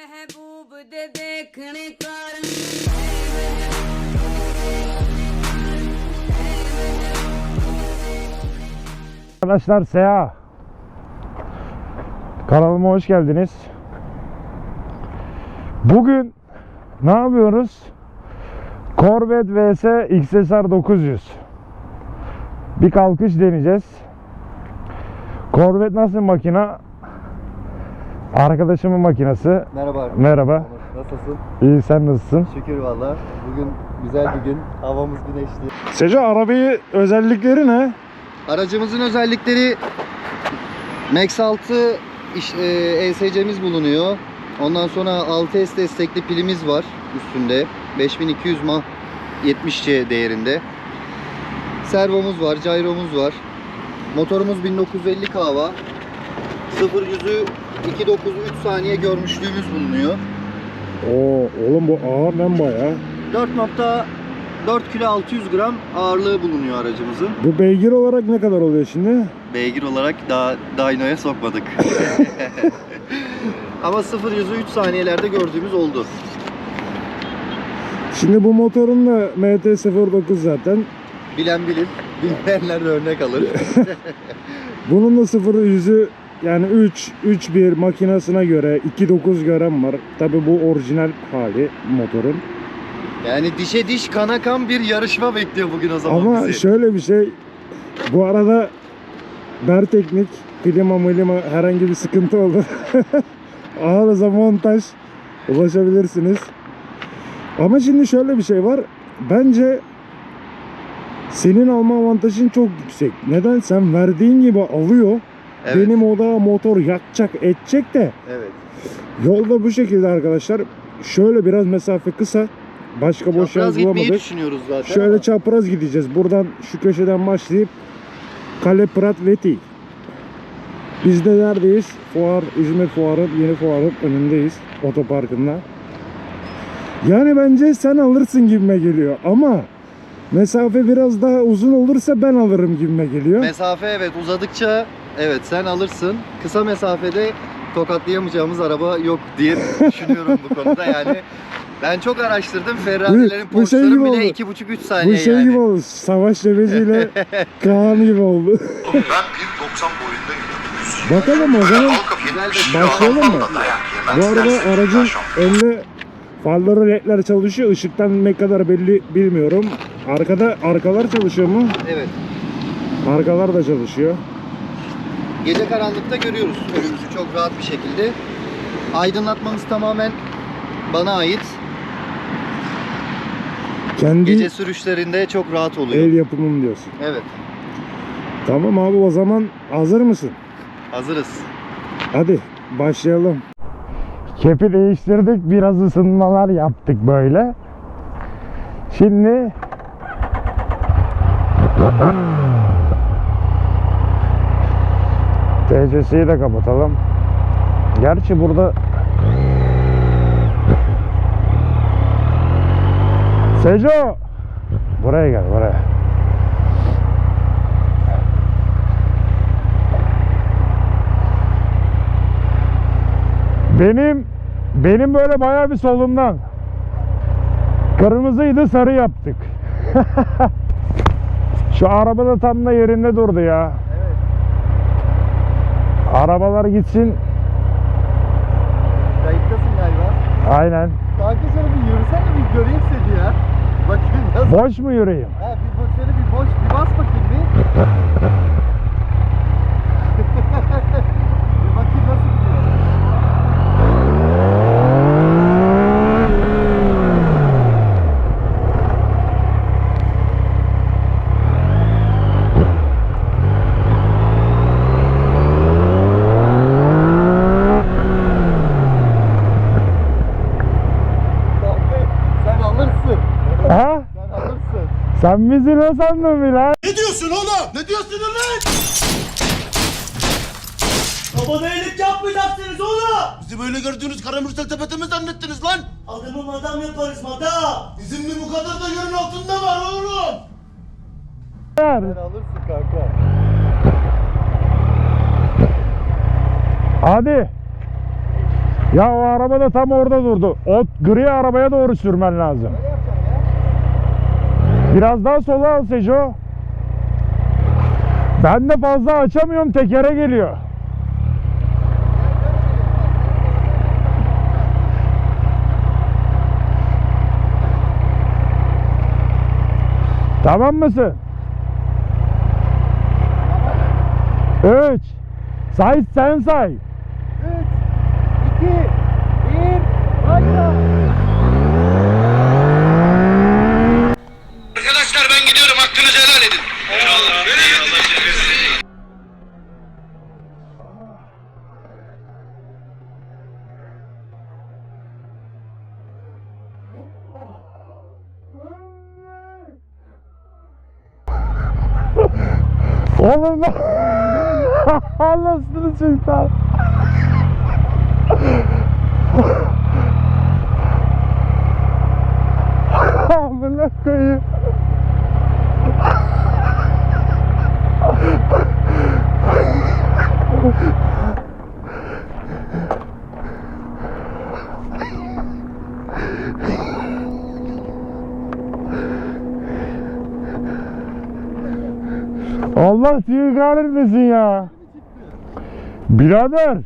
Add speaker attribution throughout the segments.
Speaker 1: ਮਹਿਬੂਬ ਦੇ ਦੇਖਣ ਕਾਰਨ
Speaker 2: Arkadaşlar Seha Kanalıma hoş geldiniz. Bugün ne yapıyoruz? Corvette vs XSR 900 Bir kalkış deneyeceğiz. Corvette nasıl makina? Arkadaşımın makinası.
Speaker 3: Merhaba.
Speaker 2: Merhaba.
Speaker 3: Onur, Nasılsın?
Speaker 2: İyi sen nasılsın?
Speaker 3: Şükür valla. Bugün güzel bir gün. Havamız güneşli.
Speaker 2: Seco arabayı özellikleri ne?
Speaker 3: Aracımızın özellikleri Max 6 iş, e, ESC'miz bulunuyor. Ondan sonra 6S destekli pilimiz var üstünde. 5200 mah 70C değerinde. Servomuz var, gyromuz var. Motorumuz 1950 kava. 0 yüzü 2.93 saniye görmüşlüğümüz bulunuyor.
Speaker 2: Oo, oğlum bu ağır lan bayağı.
Speaker 3: 4.4 kilo 600 gram ağırlığı bulunuyor aracımızın.
Speaker 2: Bu beygir olarak ne kadar oluyor şimdi?
Speaker 3: Beygir olarak daha dyno'ya sokmadık. Ama 0 yüzü 3 saniyelerde gördüğümüz oldu.
Speaker 2: Şimdi bu motorun da MT-09 zaten.
Speaker 3: Bilen bilir, bilmeyenler de örnek alır.
Speaker 2: Bunun da sıfır yüzü yani 3 3.1 makinasına göre 2.9 gören var. Tabi bu orijinal hali motorun.
Speaker 3: Yani dişe diş kana kan bir yarışma bekliyor bugün o zaman
Speaker 2: Ama
Speaker 3: bizi.
Speaker 2: şöyle bir şey. Bu arada Ber Teknik klima milima herhangi bir sıkıntı olur. Arıza montaj ulaşabilirsiniz. Ama şimdi şöyle bir şey var. Bence senin alma avantajın çok yüksek. Neden? Sen verdiğin gibi alıyor.
Speaker 3: Evet,
Speaker 2: Benim o da motor yakacak edecek de
Speaker 3: evet.
Speaker 2: yolda bu şekilde arkadaşlar. Şöyle biraz mesafe kısa. Başka boş yer bulamadık.
Speaker 3: düşünüyoruz zaten
Speaker 2: Şöyle
Speaker 3: ama
Speaker 2: çapraz gideceğiz. Buradan şu köşeden başlayıp Kale Prat Veti. Biz de neredeyiz? Fuar, İzmir Fuarı, yeni fuarın önündeyiz. Otoparkında. Yani bence sen alırsın gibime geliyor ama mesafe biraz daha uzun olursa ben alırım gibime geliyor.
Speaker 3: mesafe evet uzadıkça evet sen alırsın. Kısa mesafede tokatlayamayacağımız araba yok diye düşünüyorum bu konuda yani. Ben çok araştırdım. Ferrari'lerin,
Speaker 2: Bu- bu şey
Speaker 3: Porsche'ların bile
Speaker 2: oldu.
Speaker 3: 2,5-3 saniye
Speaker 2: Bu şey
Speaker 3: yani.
Speaker 2: gibi oldu. Savaş Cebeci'yle Kaan gibi oldu.
Speaker 4: Ben 1.90 boyundayım.
Speaker 2: Bakalım o zaman Başlayalım mı? Bu arada aracın önde farları ledler çalışıyor. Işıktan ne kadar belli bilmiyorum. Arkada arkalar çalışıyor mu?
Speaker 3: Evet.
Speaker 2: Arkalar da çalışıyor.
Speaker 3: Gece karanlıkta görüyoruz önümüzü çok rahat bir şekilde. Aydınlatmamız tamamen bana ait.
Speaker 2: Kendi
Speaker 3: Gece sürüşlerinde çok rahat oluyor.
Speaker 2: el yapımım diyorsun.
Speaker 3: Evet.
Speaker 2: Tamam abi o zaman hazır mısın?
Speaker 3: Hazırız.
Speaker 2: Hadi başlayalım. Kepi değiştirdik. Biraz ısınmalar yaptık böyle. Şimdi TC'yi de kapatalım. Gerçi burada Seco Buraya gel buraya. Benim benim böyle bayağı bir solumdan. Kırmızıydı sarı yaptık. Şu araba da tam da yerinde durdu ya. Arabalar gitsin.
Speaker 3: Kayıttasın galiba.
Speaker 2: Aynen.
Speaker 3: Kanka şöyle bir yürüsene bir göreyim seni ya. Bakayım nasıl.
Speaker 2: Boş mu yürüyeyim?
Speaker 3: Ha bir bak şöyle bir boş bir bas bakayım bir bakayım nasıl gidiyor. Kanka, Sen alırsın.
Speaker 2: Ha?
Speaker 3: Sen alırsın.
Speaker 2: Sen bizi ne sandın bir lan?
Speaker 4: Ne diyorsun oğlum? Ne diyorsun lan?
Speaker 5: Baba iyilik yapmayacaksınız oğlum.
Speaker 4: Bizi böyle gördüğünüz karamürsel tepete mi zannettiniz lan?
Speaker 5: Adamı madam yaparız madam.
Speaker 4: Bizim bir bu kadar da yerin altında var oğlum.
Speaker 3: Sen alırsın kanka.
Speaker 2: Hadi. Ya o araba da tam orada durdu. O gri arabaya doğru sürmen lazım. Biraz daha sola al Seco. Ben de fazla açamıyorum tekere geliyor. Tamam mısın? 3 Say sen say.
Speaker 3: 2, 1, başla.
Speaker 2: Oğlum Anasını çıktı. Amına koyayım. Allah seni kahretmesin ya. Birader.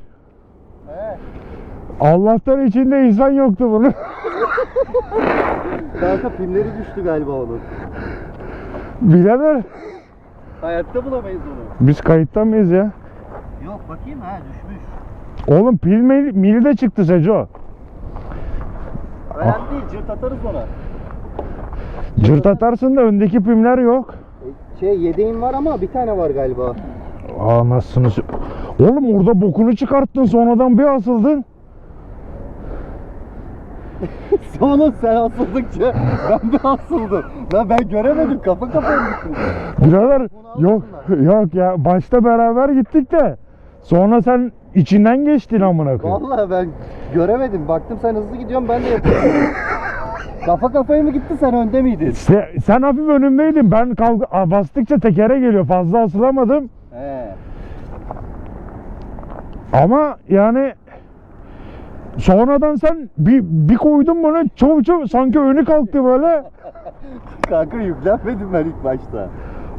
Speaker 2: Allah'tan içinde insan yoktu bunun.
Speaker 3: Kanka pimleri düştü galiba onun.
Speaker 2: Birader.
Speaker 3: Hayatta bulamayız onu.
Speaker 2: Biz kayıtta mıyız ya?
Speaker 3: Yok bakayım ha düşmüş.
Speaker 2: Oğlum pil mili, mili de çıktı Seco.
Speaker 3: Önemli değil cırt atarız ona.
Speaker 2: Cırt atarsın da öndeki pimler yok.
Speaker 3: Şey yedeğin var ama bir tane var galiba.
Speaker 2: Anasını s- Oğlum orada bokunu çıkarttın sonradan bir asıldın.
Speaker 3: Sonra sen asıldıkça ben de asıldım. Lan ben göremedim kafa kafaya gittim.
Speaker 2: Birader
Speaker 3: Bunu
Speaker 2: yok yok ya başta beraber gittik de sonra sen içinden geçtin amına koyayım.
Speaker 3: Vallahi ben göremedim. Baktım sen hızlı gidiyorsun ben de yapıyorum. kafa kafaya mı gitti sen önde miydin?
Speaker 2: Se- sen hafif önümdeydin. Ben kalk Aa, bastıkça tekere geliyor. Fazla asılamadım.
Speaker 3: He.
Speaker 2: Ama yani sonradan sen bir, bir koydun bana çov çov sanki önü kalktı böyle.
Speaker 3: Kanka yüklenmedim ben ilk başta.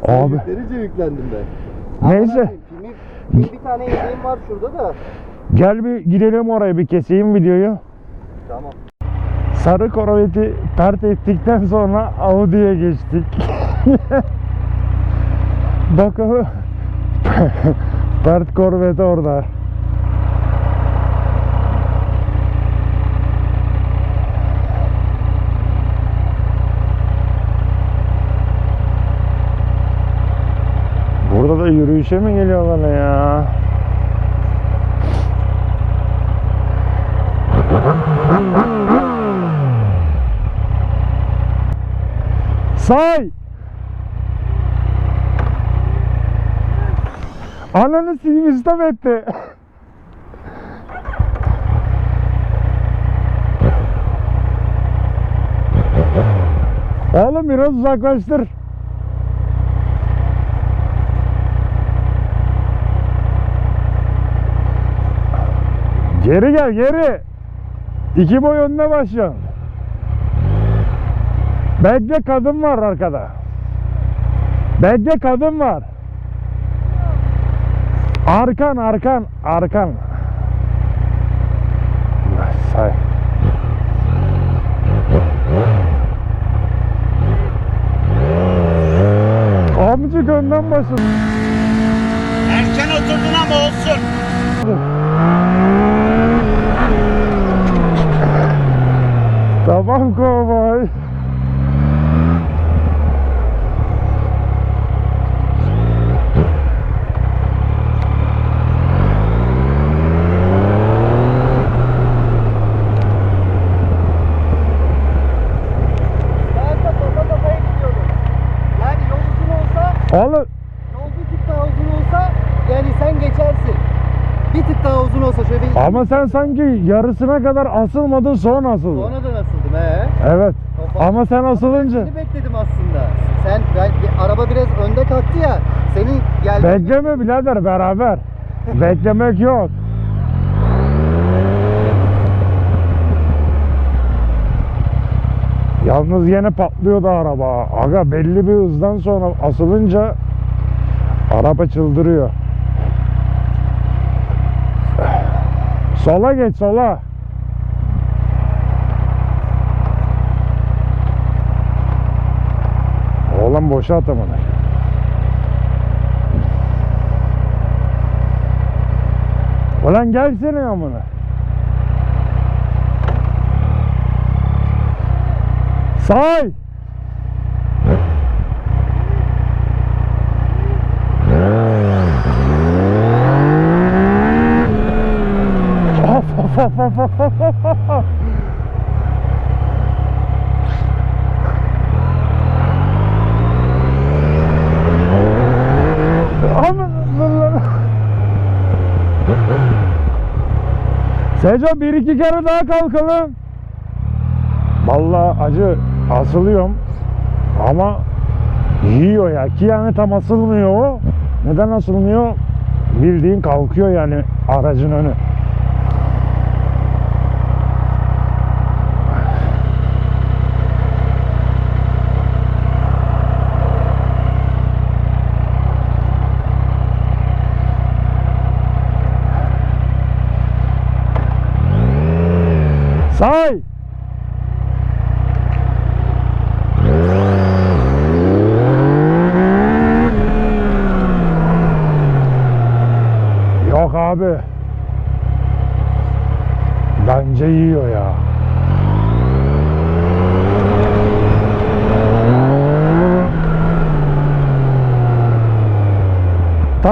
Speaker 2: Abi
Speaker 3: Yüklerince yüklendim ben.
Speaker 2: neyse
Speaker 3: pimi bir tane yedeğim var şurada da.
Speaker 2: gel bir gidelim oraya bir keseyim videoyu.
Speaker 3: Tamam.
Speaker 2: Sarı Corvette'i pert ettikten sonra Audi'ye geçtik. Bakalım. pert Corvette orada. Burada da yürüyüşe mi geliyorlar ya? Say! Ananı sikeyim istop etti. Oğlum biraz uzaklaştır. Geri gel geri. İki boy önüne başlıyorsun. Bekle kadın var arkada. Bekle kadın var. Arkan arkan arkan. Say. Amcık önden basın.
Speaker 4: Erken oturdun ama olsun.
Speaker 2: Tamam kovboy.
Speaker 3: Kanka kafa kafaya gidiyordum. Yani yol uzun olsa,
Speaker 2: Oğlum
Speaker 3: yol bir tık daha uzun olsa yani sen geçersin. Bir tık daha uzun olsa şöyle bir...
Speaker 2: ama sen sanki yarısına kadar asılmadın son asıldın.
Speaker 3: Sonradan asıldım he.
Speaker 2: Evet.
Speaker 3: Kafa-
Speaker 2: Ama sen asılınca.
Speaker 3: Seni bekledim aslında. Sen ben, bir- araba biraz önde kalktı ya. Senin gel.
Speaker 2: Bekleme birader beraber. Beklemek yok. Yalnız yine patlıyordu araba. Aga belli bir hızdan sonra asılınca araba çıldırıyor. Sola geç sola. Oğlum boşa atamadı. Ulan gelsene amına. Say. Of of of of of of of. Seco bir iki kere daha kalkalım. Vallahi acı asılıyorum ama yiyor ya ki yani tam asılmıyor o. Neden asılmıyor? Bildiğin kalkıyor yani aracın önü. Say! Yok abi. Bence yiyor ya.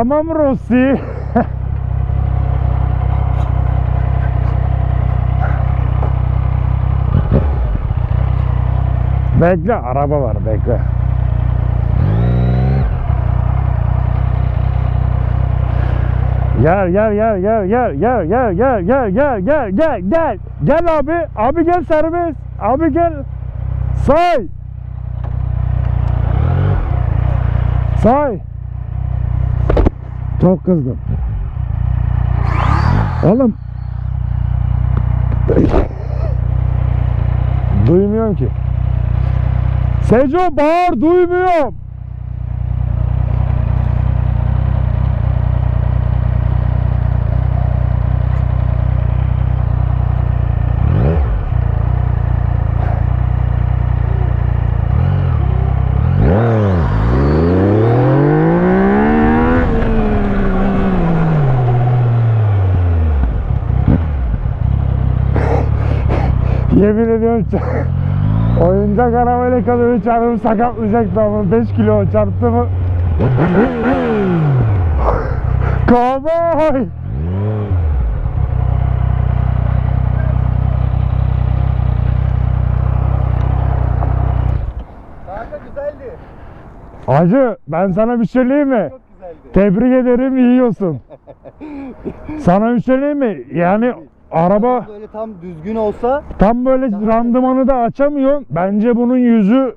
Speaker 2: Tamam Rossi. bekle araba var bekle. Gel gel gel gel gel gel gel gel gel gel gel gel gel gel abi abi gel serbest abi gel say say çok kızdım. Oğlum. Duymuyorum ki. Seco bağır duymuyorum Yemin ediyorum oyuncak arabayla kadını çarpıp sakatlayacaktı ama 5 kilo çarptı mı? Kovboy!
Speaker 3: Güzeldi.
Speaker 2: Acı ben sana bir şey söyleyeyim mi?
Speaker 3: Çok güzeldi.
Speaker 2: Tebrik ederim yiyorsun. sana bir şey söyleyeyim mi? Yani araba
Speaker 3: Böyle tam düzgün olsa
Speaker 2: tam böyle randımanı da açamıyor. Bence bunun yüzü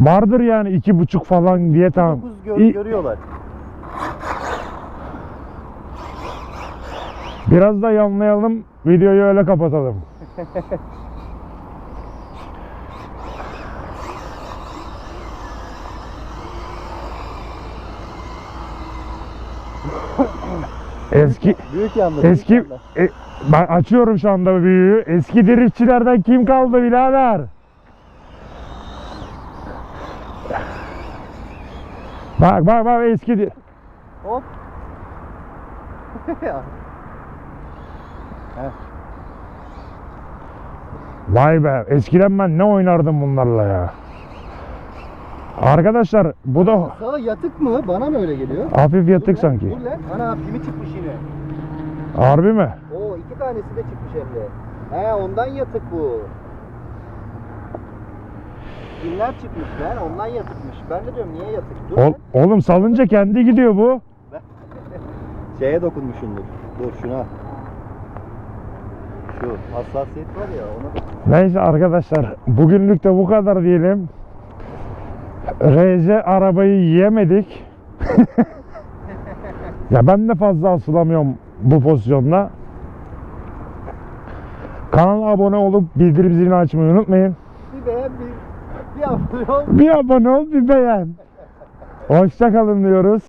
Speaker 2: vardır yani iki buçuk falan diye tamam.
Speaker 3: 9 gör, görüyorlar.
Speaker 2: Biraz da yanlayalım. Videoyu öyle kapatalım. Eski
Speaker 3: Büyük yandı.
Speaker 2: eski e, ben açıyorum şu anda büyüğü. Eski driftçilerden kim kaldı birader? Bak bak bak eski
Speaker 3: Hop.
Speaker 2: Vay be eskiden ben ne oynardım bunlarla ya. Arkadaşlar bu da
Speaker 3: Sağ yatık mı? Bana mı öyle geliyor?
Speaker 2: hafif yatık
Speaker 3: Dur lan,
Speaker 2: sanki.
Speaker 3: Dur lan. Ana pimi çıkmış yine.
Speaker 2: Harbi mi?
Speaker 3: Oo iki tanesi de çıkmış hem de. He ondan yatık bu. Pimler çıkmış lan ondan yatıkmış. Ben de diyorum niye yatık? Dur
Speaker 2: Ol-
Speaker 3: lan.
Speaker 2: oğlum salınca kendi gidiyor bu.
Speaker 3: Şeye dokunmuşsundur. Dur şuna. Şu hassasiyet var ya ona dokun.
Speaker 2: Neyse arkadaşlar bugünlük de bu kadar diyelim. RC arabayı yiyemedik. ya ben de fazla asılamıyorum bu pozisyonda. Kanala abone olup bildirim zilini açmayı unutmayın.
Speaker 3: beğen bir, bir abone ol.
Speaker 2: Bir abone ol bir beğen. Hoşça kalın diyoruz.